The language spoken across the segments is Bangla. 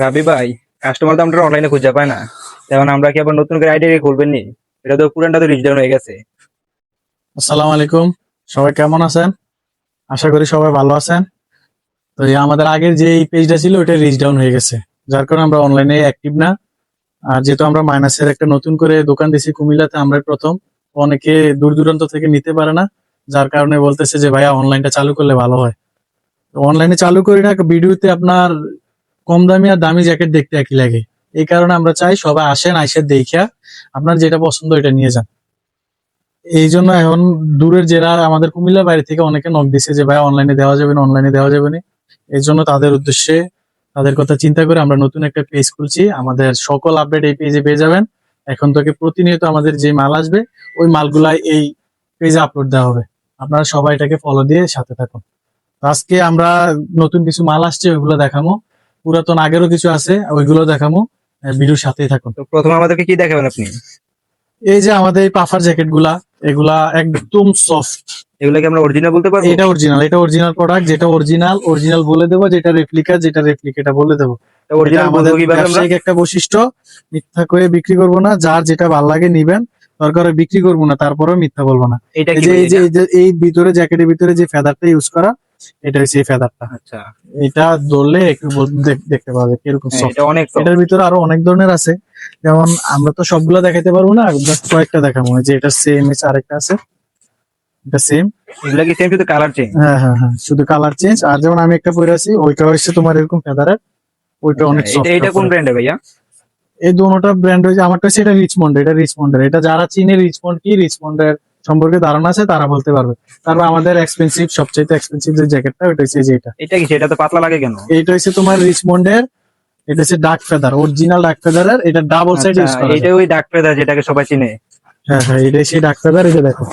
রাবি ভাই কাস্টমার তো আমরা অনলাইনে খুঁজে পায় না। এখন আমরা কি আবার নতুন করে আইডিয়া খুলবেন নি? এটা তো পুরানটা তো রিচ ডাউন হয়ে গেছে। আসসালামু আলাইকুম। সবাই কেমন আছেন? আশা করি সবাই ভালো আছেন। তো আমাদের আগের যে এই পেজটা ছিল ওটা রিচ ডাউন হয়ে গেছে। যার কারণে আমরা অনলাইনে অ্যাক্টিভ না। আর যেহেতু আমরা মাইনাসের একটা নতুন করে দোকান দিছি কুমিল্লাতে আমরা প্রথম। অনেকে দূর দূরান্ত থেকে নিতে পারে না। যার কারণে বলতেছে যে, ভাইয়া অনলাইনটা চালু করলে ভালো হয়। অনলাইনে চালু করি না, ভিডিওতে আপনার কম দামি আর দামি জ্যাকেট দেখতে একই লাগে। এই কারণে আমরা চাই সবাই আসেন, আইসে দেখিয়া আপনার যেটা পছন্দ এটা নিয়ে যান। এই জন্য এখন দূরের যারা আমাদের কুমিল্লার বাইরে থেকে অনেকে নক দিছে যে, ভাই অনলাইনে দেওয়া যাবে না অনলাইনে দেওয়া যাবে না। এই জন্য তাদের উদ্দেশ্যে তাদের কথা চিন্তা করে আমরা নতুন একটা পেজ খুলছি। আমাদের সকল আপডেট এই পেজে পেয়ে যাবেন। এখন থেকে প্রতিনিয়ত আমাদের যে মাল আসবে, ওই মালগুলা এই পেজে আপলোড দেওয়া হবে। আপনারা সবাই এটাকে ফলো দিয়ে সাথে থাকুন। আজকে আমরা নতুন কিছু মাল আসছে, ওইগুলো দেখামো পুরাতন আগেরও কিছু আছে ওইগুলো দেখামো। ভিডিওর সাথেই থাকুন। তো প্রথমে আমাদেরকে কি দেখাবেন আপনি? এই যে আমাদের এই পাফার জ্যাকেটগুলা এগুলা একদম সফট এগুলো কি আমরা অরিজিনাল বলতে পারব? এটা অরিজিনাল এটা অরিজিনাল প্রোডাক্ট যেটা অরিজিনাল অরিজিনাল বলে দেবো যেটা রেপ্লিকা যেটা রেপ্লিকেটা বলে দেবো। আমাদের ব্যবসায়িক একটা বৈশিষ্ট্য মিথ্যা করে বিক্রি করব না যার যেটা ভালো লাগে নিবেন দরকার বিক্রি করব না তারপরেও মিথ্যা বলব না? এই যে এই ভিতরে জ্যাকেটের ভিতরে যে ফেদারটা ইউজ করা এটা হচ্ছে এই ফেদারটা আচ্ছা। এটা ধরলে একটু দেখতে কীরকম হ্যাঁ, এটা অনেক এটার ভিতরে আরও অনেক ধরনের আছে। যেমন আমরা তো সবগুলো দেখাতে পারব না জাস্ট কয়েকটা দেখাবো যে এটা সেম এসে আরেকটা আছে। এটা সেম এগুলা কি সেম শুধু কালার চেঞ্জ হ্যাঁ হ্যাঁ হ্যাঁ শুধু কালার চেঞ্জ আর যেমন আমি একটা পরে আছি ওইটা হচ্ছে তোমার এরকম ফেদারের ওইটা অনেক এটা এটা কোন ব্র্যান্ডে ভাইয়া? এই দুটোটা ব্র্যান্ড হয়েছে আমারটা হচ্ছে এটা রিচমন্ড এটা রিচমন্ডের এটা যারা চিনে রিচমন্ড কি রিচমন্ডের সম্পর্কে ধারণা আছে তারা বলতে পারবে। তারপর আমাদের এক্সপেন্সিভ সবচেয়ে এক্সপেন্সিভ যে জ্যাকেটটা ওটা হচ্ছে যে এটা। এটা কি সেটা তো পাতলা লাগে কেন? এইটা হচ্ছে তোমার রিচমন্ডের এটা হচ্ছে ডার্ক ফেদার অরিজিনাল ডার্ক ফেদারের এটা ডাবল সাইড ইউজ করা এটা ওই ডাক ফেদার যেটাকে সবাই চিনে। হ্যাঁ হ্যাঁ এটা সেই ডার্ক ফেদার এটা দেখো।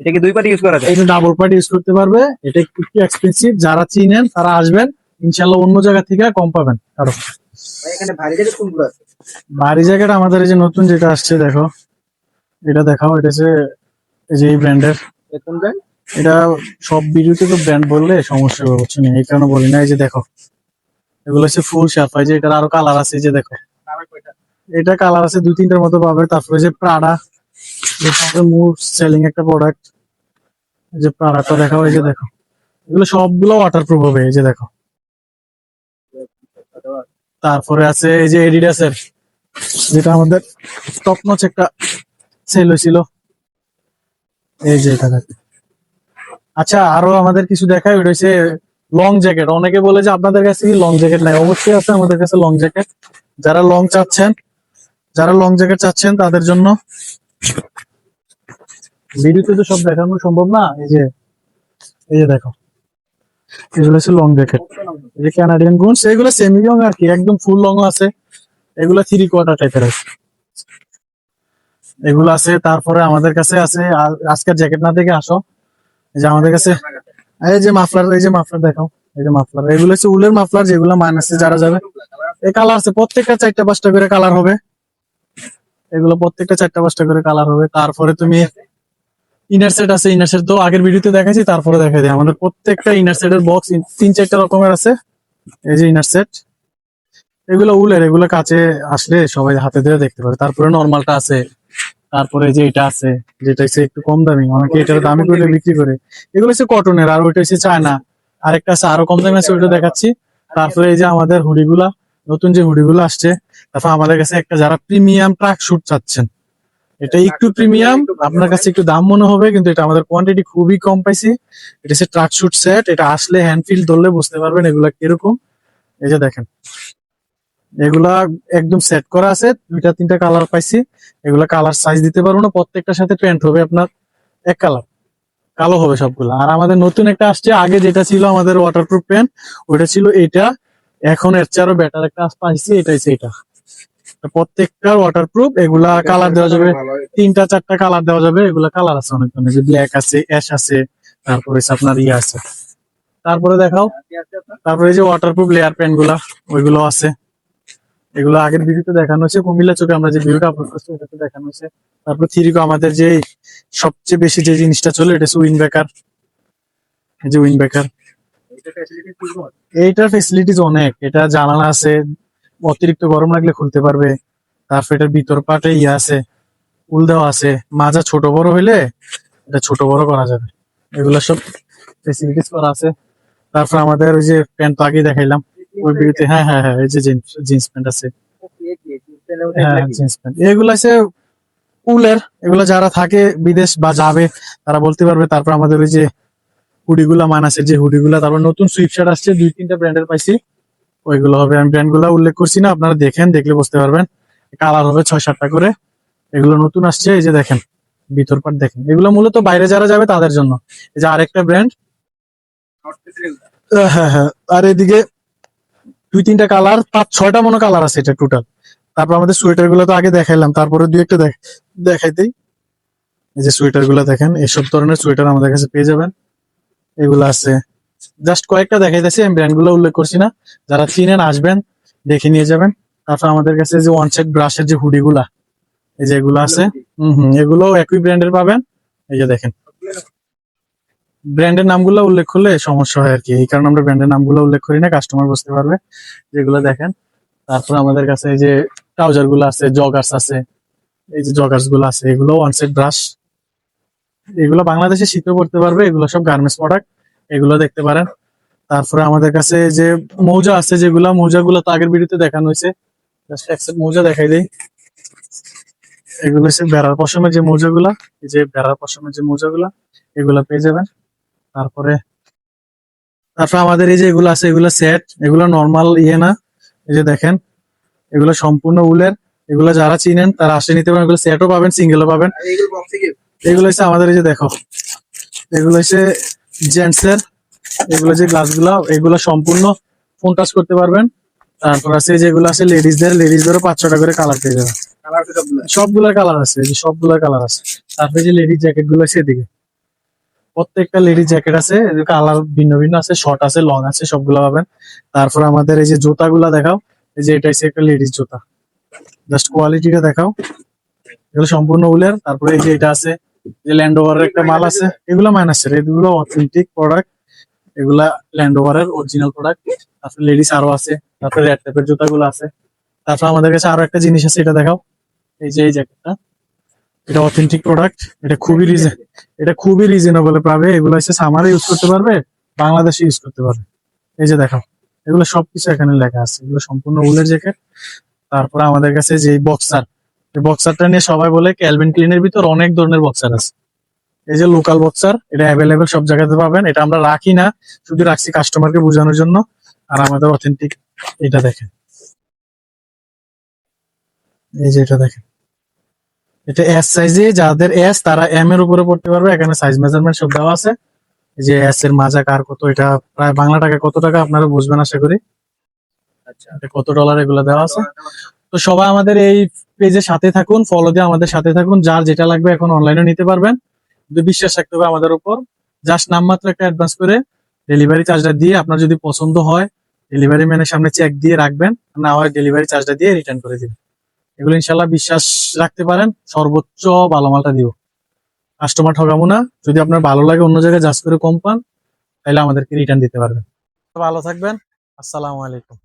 এটা কি দুই পার্টি ইউজ করা যায়? এটা ডাবল পার্ট ইউজ করতে পারবে। এটা একটু এক্সপেন্সিভ যারা চিনেন তারা আসবেন। ইনশাল্লাহ অন্য জায়গা থেকে কম পাবেন। আরও। এখানে ভারী জ্যাকেট কোনগুলো আছে? ভারী জ্যাকেট আমাদের এই যে নতুন যেটা আসছে দেখো। এটা দেখাও এটা হচ্ছে এই যে এই ব্র্যান্ডের কোন ব্র্যান্ড এটা সব ভিডিওতে তো ব্র্যান্ড বললে সমস্যা হবে বুঝছ না? এই কারণে বলি না এই যে দেখো। এগুলো হচ্ছে ফুল সাফাই যে এটার আরও কালার আছে এই যে দেখো। এটা কালার আছে দুই তিনটার মতো পাবে তারপরে যে প্রাডা মোস্ট সেলিং একটা প্রোডাক্ট যে প্রাডাটা দেখাও এই যে দেখো। এগুলো সবগুলো ওয়াটারপ্রুফ হবে এই যে দেখো। তারপরে আছে এই যে এডিডাসের যেটা আমাদের টপ নচ একটা সেল হয়েছিল। এই যে আচ্ছা আরও আমাদের কিছু দেখায় হচ্ছে লং জ্যাকেট অনেকে বলে যে আপনাদের কাছে কি লং জ্যাকেট নাই? অবশ্যই আছে আমাদের কাছে লং জ্যাকেট যারা লং চাচ্ছেন, যারা লং জ্যাকেট চাচ্ছেন, তাদের জন্য ভিডিওতে তো সব দেখানো সম্ভব না? এই যে এই যে দেখো। এগুলো হচ্ছে লং জ্যাকেট এই যে কানাডিয়ান গুনস এগুলো সেমি লং আর কি, একদম ফুল লং আছে। এগুলো থ্রি কোয়ার্টার টাইপের আছে। এগুলো আছে, তারপরে আমাদের কাছে আছে আজকের জ্যাকেট না দেখে আসো। এই যে আমাদের কাছে, এই যে মাফলার, এই যে মাফলার দেখাও, এই যে মাফলার। এগুলো হচ্ছে উলের মাফলার, যেগুলো মাইনাসে যারা যাবে। এই কালার আছে, প্রত্যেকটা চারটা পাঁচটা করে কালার হবে। এগুলো প্রত্যেকটা চারটা পাঁচটা করে কালার হবে। তারপরে তুমি ইনার সেট আছে ইনার সেট তো আগের ভিডিওতে দেখাচ্ছি তারপরে দেখাই দিই। আমাদের প্রত্যেকটা ইনার সেটের বক্স তিন চারটা রকমের আছে। এই যে ইনার সেট এগুলো উলের, এগুলো কাছে আসলে সবাই হাতে ধরে দেখতে পারে। তারপরে নর্মালটা আছে। তারপরে যে এটা আছে যেটা হচ্ছে একটু কম দামি অনেকে এটার দামি করে বিক্রি করে। এগুলো হচ্ছে কটনের আর ওইটা হচ্ছে চায়না। আরেকটা আছে আরও কম দামি আছে ওইটা দেখাচ্ছি। তারপরে এই যে আমাদের হুডিগুলা নতুন যে হুডিগুলো আসছে তারপর আমাদের কাছে একটা যারা প্রিমিয়াম ট্রাক শুট চাচ্ছেন এটা একটু প্রিমিয়াম আপনার কাছে একটু দাম মনে হবে কিন্তু এটা আমাদের কোয়ান্টিটি খুবই কম পাইছি। এটা হচ্ছে ট্রাক শুট সেট এটা আসলে হ্যান্ড ফিল ধরলে বুঝতে পারবেন এগুলা কীরকম। এই যে দেখেন। এগুলা একদম সেট করা আছে, দুইটা, তিনটা কালার পাইছি। এগুলা কালার সাইজ দিতে পারব না, প্রত্যেকটার সাথে প্যান্ট হবে আপনার এক কালার কালো হবে সবগুলো। আর আমাদের নতুন একটা আসছে, আগে যেটা ছিল আমাদের ওয়াটারপ্রুফ প্যান্ট ওটা ছিল এটা এখন এর চেয়ে বেটার একটা পাইছি এটা হচ্ছে এটা। তো প্রত্যেকটা ওয়াটারপ্রুফ এগুলা কালার দেওয়া যাবে। তিনটা, চারটা কালার দেওয়া যাবে, এগুলা কালার আছে অনেক ধরনের। ব্ল্যাক আছে অ্যাশ আছে, তারপরে আপনার ইয়ে আছে। তারপরে দেখাও। তারপরে যে ওয়াটারপ্রুফ লেয়ার প্যান্টগুলা, ওইগুলো আছে। এগুলো আগের ভিডিওতে দেখানো হয়েছে। কুমিল্লা চোখে আমরা যে ভিডিওটা আপলোড করছি ওটাতে দেখানো হয়েছে। তারপর থ্রিকো আমাদের যে সবচেয়ে বেশি যে জিনিসটা চলে, এটা উইন বেকার এই যে উইন বেকার এইটার ফেসিলিটিস অনেক। এটা জানালা আছে, অতিরিক্ত গরম লাগলে খুলতে পারবে। তারপর এটার ভিতর পাটে ইয়ে আছে, উল দেওয়া আছে। মাজা ছোট বড় হইলে এটা ছোট বড় করা যাবে। এগুলো সব ফেসিলিটিস করা আছে। তারপর আমাদের ওই যে প্যান্ট আগে দেখাইলাম। ওই বিড়িতে হ্যাঁ হ্যাঁ হ্যাঁ এই যে জিন্স প্যান্ট আছে। হ্যাঁ জিন্স প্যান্ট। এগুলো আছে উলের এগুলো যারা থাকে বিদেশ বা যাবে তারা বলতে পারবে তারপর আমাদের ওই যে হুডিগুলা মানাসের যে হুডিগুলা তারপর নতুন সুইপশার্ট আসছে দুই তিনটা ব্র্যান্ডের পাইছি। ওইগুলো হবে আমি ব্র্যান্ডগুলা উল্লেখ করছি না আপনারা দেখেন দেখলে বুঝতে পারবেন। কালার হবে ছয় সাতটা করে। এগুলো নতুন আসছে এই যে দেখেন ভিতর পাট দেখেন। এগুলো মূলত বাইরে যারা যাবে তাদের জন্য। এই যে আরেকটা ব্র্যান্ড। হ্যাঁ হ্যাঁ আর এদিকে দুই তিনটা কালার পাঁচ, ছয়টা মনে কালার আছে এটা টোটাল তারপর আমাদের সোয়েটারগুলো তো আগে দেখাইলাম, তারপরে দুই একটা দেখ- দেখাইতেই এই যে সোয়েটারগুলো দেখেন এইসব ধরনের সোয়েটার আমাদের কাছে পেয়ে যাবেন। এগুলো আছে। জাস্ট কয়েকটা দেখাইতেছি, আমি ব্র্যান্ডগুলো উল্লেখ করছি না। যারা চিনেন, আসবেন, দেখে নিয়ে যাবেন। তারপর আমাদের কাছে যে ওয়ান সেট ব্রাশের যে হুডি গুলা, এই যে এগুলো আছে। হম হম এগুলো একই ব্র্যান্ডের পাবেন। এই যে দেখেন। ব্র্যান্ডের নামগুলো উল্লেখ করলে সমস্যা হয় আর কি এই কারণে আমরা ব্র্যান্ডের নামগুলো উল্লেখ করি না কাস্টমার বুঝতে পারবে। যেগুলো দেখেন, তারপর আমাদের কাছে এই যে ট্রাউজারগুলো আছে জগার্স আছে, এই যে জগার্সগুলো আছে, এগুলো ওয়ান সেট ব্রাশ এগুলো বাংলাদেশে শীতে পড়তে পারবে, এগুলো সব গার্মেন্টস প্রোডাক্ট এগুলো দেখতে পারেন। তারপরে আমাদের কাছে যে মৌজা আছে যেগুলা, মৌজাগুলো তো আগের ভিডিওতে দেখানো হয়েছে। জাস্ট এক set মৌজা দেখাই দেই। এগুলো হচ্ছে বেড়ার পশমের যে মৌজাগুলা, এই যে বেড়ার পশমের যে মৌজাগুলা, এগুলা পেয়ে যাবেন। তারপরে তারপরে আমাদের এই যে এগুলো আছে এগুলো সেট এগুলো নর্মাল ইয়ে না। এই যে দেখেন এগুলো সম্পূর্ণ উলের। এগুলো যারা চিনেন তারা আসে নিতে পারেন। এগুলো সেটও পাবেন সিঙ্গেলও পাবেন। এগুলো হচ্ছে আমাদের এই যে দেখো এগুলো হচ্ছে জেন্টসের এগুলো যে গ্লাসগুলো এগুলো সম্পূর্ণ ফোন টাচ করতে পারবেন। তারপর আছে যেগুলো আছে লেডিসদের লেডিসদেরও পাঁচ ছটা করে কালার পেয়ে যাবেন। সবগুলোর? কালার আছে সবগুলোর কালার আছে। তারপরে যে লেডিস জ্যাকেটগুলো আছে এদিকে। প্রত্যেকটা লেডিস জ্যাকেট আছে কালার ভিন্ন ভিন্ন আছে শর্ট আছে লং আছে, সবগুলো পাবেন। তারপর আমাদের এই যে জুতাগুলা দেখাও, এই যে এটা হচ্ছে একটা লেডিস জুতা। জাস্ট কোয়ালিটিটা দেখাও। এগুলো সম্পূর্ণ উলের। তারপরে এই যে এটা আছে যে ল্যান্ড ওভারের একটা মাল আছে। এগুলো মাইনাসের এগুলো অথেন্টিক প্রোডাক্ট এগুলা ল্যান্ড ওভারের অরিজিনাল প্রোডাক্ট তারপরে লেডিস আরও আছে। তারপরে রেড টাইপের জুতাগুলো আছে। তারপর আমাদের কাছে আরও একটা জিনিস আছে, এটা দেখাও। এই যে এই জ্যাকেটটা এটা অথেন্টিক প্রোডাক্ট এটা খুবই রিজন এটা খুবই রিজনেবল পাবে। এগুলো হচ্ছে সামারে ইউজ করতে পারবে, বাংলাদেশে ইউজ করতে পারবে। এই যে দেখো এগুলো সবকিছু এখানে লেখা আছে। এগুলো সম্পূর্ণ উলের জ্যাকেট তারপরে আমাদের কাছে যে বক্সার বক্সারটা নিয়ে সবাই বলে ক্যালভিন ক্লিনের ভিতর অনেক ধরনের বক্সার আছে। এই যে লোকাল বক্সার এটা অ্যাভেলেবেল সব জায়গাতে পাবেন। এটা আমরা রাখি না, শুধু রাখছি কাস্টমারকে বোঝানোর জন্য। আর আমাদের অথেন্টিক এটা দেখেন। এই যে এটা দেখেন। এটা এস সাইজে যাদের এস তারা এম এর উপরে পড়তে পারবে। এখানে সাইজ মেজারমেন্ট সব দেওয়া আছে। যে এস এর মাজা কার কত এটা প্রায় বাংলা টাকা কত টাকা আপনারা বুঝবেন আশা করি। আচ্ছা। কত ডলার এগুলো দেওয়া আছে। তো সবাই আমাদের এই পেজে সাথে থাকুন ফলো দিয়ে আমাদের সাথে থাকুন। যার যেটা লাগবে এখন অনলাইনে নিতে পারবেন। কিন্তু বিশ্বাস রাখতে হবে আমাদের উপর। জাস্ট নামমাত্র একটা অ্যাডভান্স করে ডেলিভারি চার্জটা দিয়ে আপনার যদি পছন্দ হয় ডেলিভারি ম্যানের সামনে চেক দিয়ে রাখবেন। না হয় ডেলিভারি চার্জটা দিয়ে রিটার্ন করে দিবেন। এগুলো ইনশাল্লাহ বিশ্বাস রাখতে পারেন। সর্বোচ্চ ভালো মালটা দিব। কাস্টমার ঠকাবো না। যদি আপনার ভালো লাগে অন্য জায়গায় যাচ করে কম পান, তাহলে আমাদেরকে রিটার্ন দিতে পারবেন। ভালো থাকবেন। আসসালামু আলাইকুম।